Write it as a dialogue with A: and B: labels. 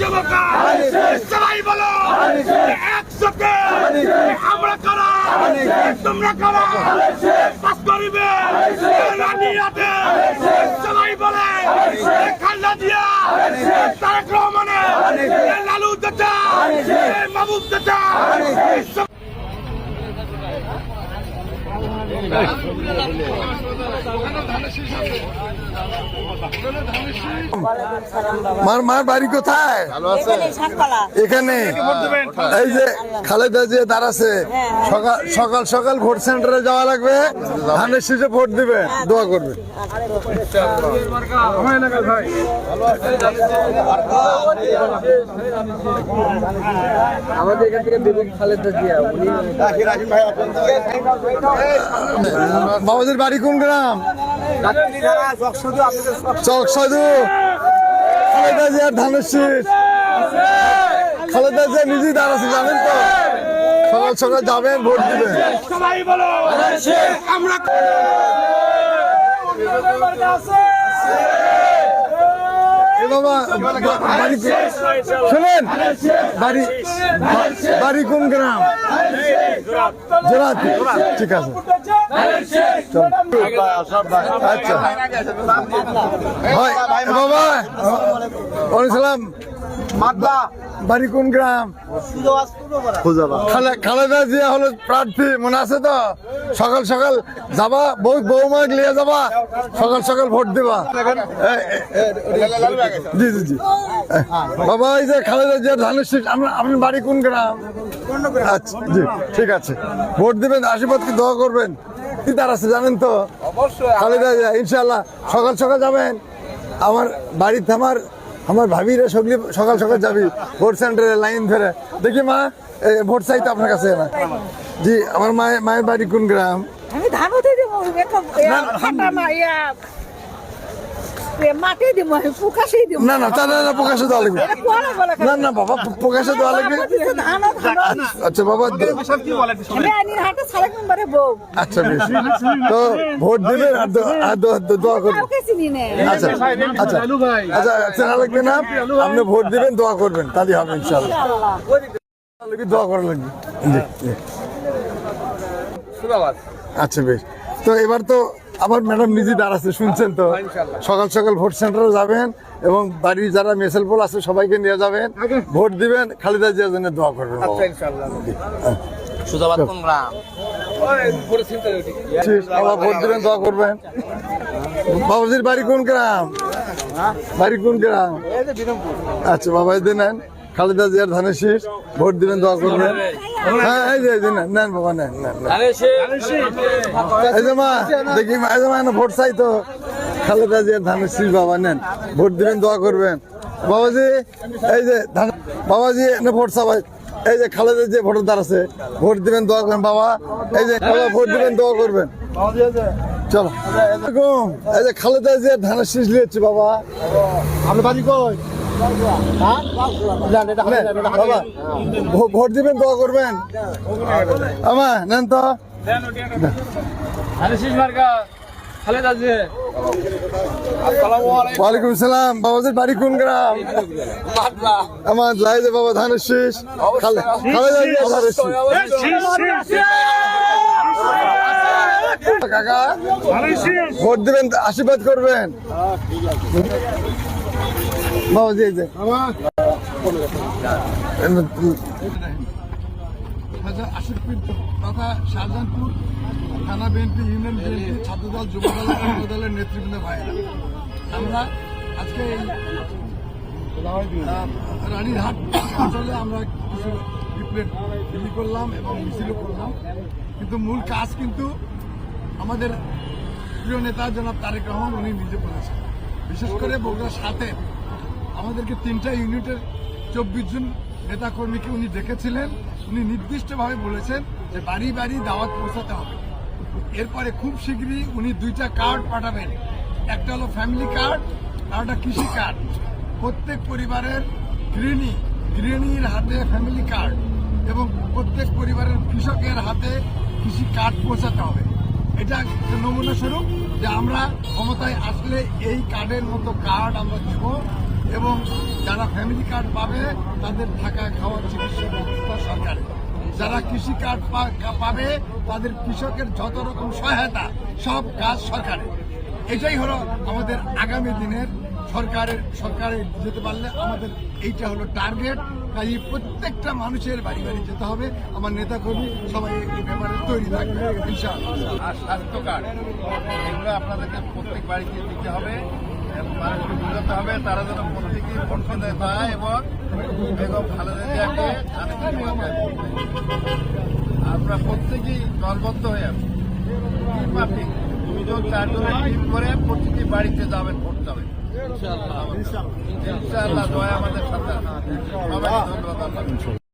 A: যুবকা সবাই বলো একসাথে আমরা কারা তোমরা কারা পাস করিবে রানী রাতে সবাই বলে খালদা দিয়া তারেক রহমানের লালু দাদা মাহবুব দাদা
B: মার মার বাড়ি কোথায়?
C: এখানে
B: এই যে খালেদা যে দাঁড়াছে। সকাল সকাল সকাল ভোট সেন্টারে যাওয়া লাগবে। ধানের শেষে ভোট দিবে দোয়া করবে
D: আমাদের এখান থেকে বেবি খালেদা জিয়া। উনি
B: বাবাজির বাড়ি কোন গ্রাম? চক সাধু। খালেদা জিয়ার ধানের শীষ। খালেদা জিয়া নিজেই দাঁড়াচ্ছে জানেন তো? সকাল সকাল যাবেন ভোট দিবেন।
A: আমরা
B: বাবা শোনেন বাড়ি কোন গ্রাম? ঠিক আছে। আচ্ছা। মনে আছে তো? সকাল সকাল যাবা, বউ বৌমা লিয়ে যাবা, সকাল সকাল ভোট দিবা। জি জি জি। বাবা, এই যে ধানের শীষ আপনার বাড়ি কোন গ্রাম? আচ্ছা জি ঠিক আছে। ভোট দিবেন আশীর্বাদকে দোয়া করবেন? কি তার আছে জানেন তো? খালেদা ইনশাল্লাহ সকাল সকাল যাবেন। আমার বাড়িতে আমার আমার ভাবিরা সগলি সকাল সকাল যাবি ভোট সেন্টারে লাইন ধরে। দেখি মা ভোট চাইতে আপনার কাছে না? জি আমার মায়ের মায়ের বাড়ি কোন গ্রাম?
C: আমি ধানতে দিব ফাটা মা ইয়া এ মাটি দিব ফুকাশি দিব
B: না না তাহলে না প্রকাশে দেওয়া লাগবে। না না বাবা প্রকাশে দেওয়া লাগবে। আচ্ছা বাবা আচ্ছা বেশ। তো ভোট দিবেন আর দোয়া করবেন
C: কাউকে চিনি নে।
B: আচ্ছা আচ্ছা। আচ্ছা চেনা লাগবে না? আপনি ভোট দিবেন দোয়া করবেন তাহলে হবে ইনশাল্লাহ দোয়া করা লাগবে। আচ্ছা বেশ। তো এবার তো আমার ম্যাডাম নিজে দাঁড়াচ্ছে শুনছেন তো? সকাল সকাল ভোট সেন্টারে যাবেন এবং বাড়ির যারা মেসেল পোল আছে সবাইকে নিয়ে যাবেন ভোট দিবেন খালিদা জিয়ার জন্য দোয়া করবেন। ঠিক, বাবা ভোট দিবেন দোয়া করবেন। বাবাজির বাড়ি কোন গ্রাম? বাড়ি কোন গ্রাম? আচ্ছা বাবা এই নেন খালেদা জিয়ার ধানের শীষ ভোট দিবেন দোয়া করবেন হ্যাঁ এই যে নেন বাবা নেন। মা দেখি মা ভোট চাই তো। খালেদা জিয়ার ধানের শীষ বাবা নেন। ভোট দিবেন দোয়া করবেন। বাবাজি এই যে ধান বাবাজি এনে ভোট চাবাই এই যে খালেদা যে ভোটার আছে ভোট দিবেন দোয়া করবেন বাবা। এই যে বাবা ভোট দিবেন দোয়া করবেন। চলো। এই যে খালেদা জিয়ার ধানের শীষ লিয়েছি বাবা। আপনি বাড়ি কই? ভোট দিবেন দোয়া করবেন। আমার নেন তো। ওয়ালাইকুম সালাম। বাবাজির বাড়ি কোন গ্রাম? আমার লাই যে বাবা ধানের শীষ। কাকা ভোট দিবেন আশীর্বাদ করবেন। বাবাজি এই যে আশিকপুর তথা শাহজাহানপুর থানা BNP union BNP Chhatradal Jubodal দলের নেতৃবৃন্দ ভাইরা আমরা আজকে এই রানীরহাট অঞ্চলে আমরা কিছু লিফলেট বিলি করলাম এবং মিছিলও করলাম। কিন্তু মূল কাজ কিন্তু আমাদের প্রিয় নেতা জনাব তারেক রহমান উনি নিজে করেছেন। বিশেষ করে বগুড়ার সাথে আমাদেরকে তিনটা ইউনিটের চব্বিশ জন নেতা কর্মীকে উনি ডেকেছিলেন উনি নির্দিষ্টভাবে বলেছেন যে বাড়ি বাড়ি দাওয়াত পৌঁছাতে হবে। এরপরে খুব শীঘ্রই উনি দুইটা কার্ড পাঠাবেন। একটা হলো ফ্যামিলি কার্ড, আর একটা কৃষি কার্ড। প্রত্যেক পরিবারের গৃহিণী, গৃহিণীর হাতে ফ্যামিলি কার্ড এবং প্রত্যেক পরিবারের কৃষকের হাতে কৃষি কার্ড পৌঁছাতে হবে। এটা একটা নমুনা স্বরূপ যে আমরা ক্ষমতায় আসলে এই কার্ডের মতো কার্ড আমরা দেব এবং যারা ফ্যামিলি কার্ড পাবে, তাদের থাকা খাওয়া চিকিৎসা ব্যবস্থা সরকারে। যারা কৃষি কার্ড পাবে, তাদের কৃষকের যত রকম সহায়তা, সব কাজ সরকারের এটাই হলো আমাদের আগামী দিনের সরকারের সরকারে যেতে পারলে আমাদের এইটা হলো টার্গেট কাজে প্রত্যেকটা মানুষের বাড়ি বাড়ি যেতে হবে। আমার নেতা কর্মী সবাই এই ব্যাপারে তৈরি থাকবে
E: আর স্বাস্থ্য কার্ড, এগুলো আপনাদেরকে প্রত্যেক বাড়িতে দিতে হবে। মানুষকে হবে, তারা যেন প্রত্যেকেই ভোট পায় এবং আমরা প্রত্যেকেই দলবদ্ধ হয়ে আছি। দুজন, চারজন টিম করে প্রতিটি বাড়িতে যাবেন, ভোট যাবেন ইনশাআল্লাহ দয়া আমাদের সাথে আছে। সবাইকে ধন্যবাদ